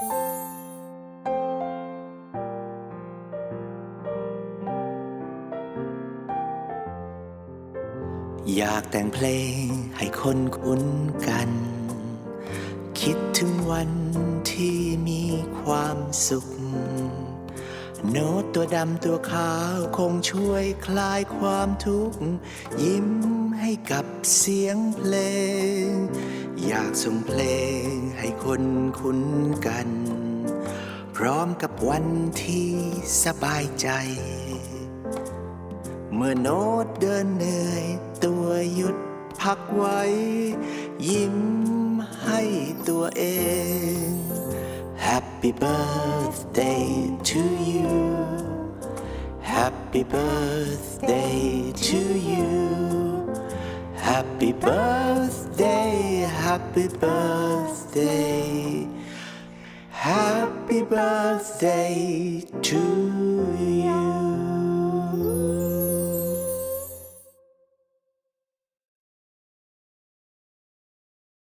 อยากแต่งเพลงให้คนคุ้นกัน คิดถึงวันที่มีความสุข โน้ตตัวดำตัวขาวคงช่วยคลายความทุกข์ ยิ้มให้กับเสียงเพลง อยากส่งเพลงให้ คนคุ้นกัน พร้อมกับวันที่สบายใจ เมื่อโน้ตเดินเหนื่อยตัวหยุดพักไว้ ยิ้มให้ตัวเอง Happy birthday to you Happy birthday to you Happy birthday Happy birthday. Happy birthday to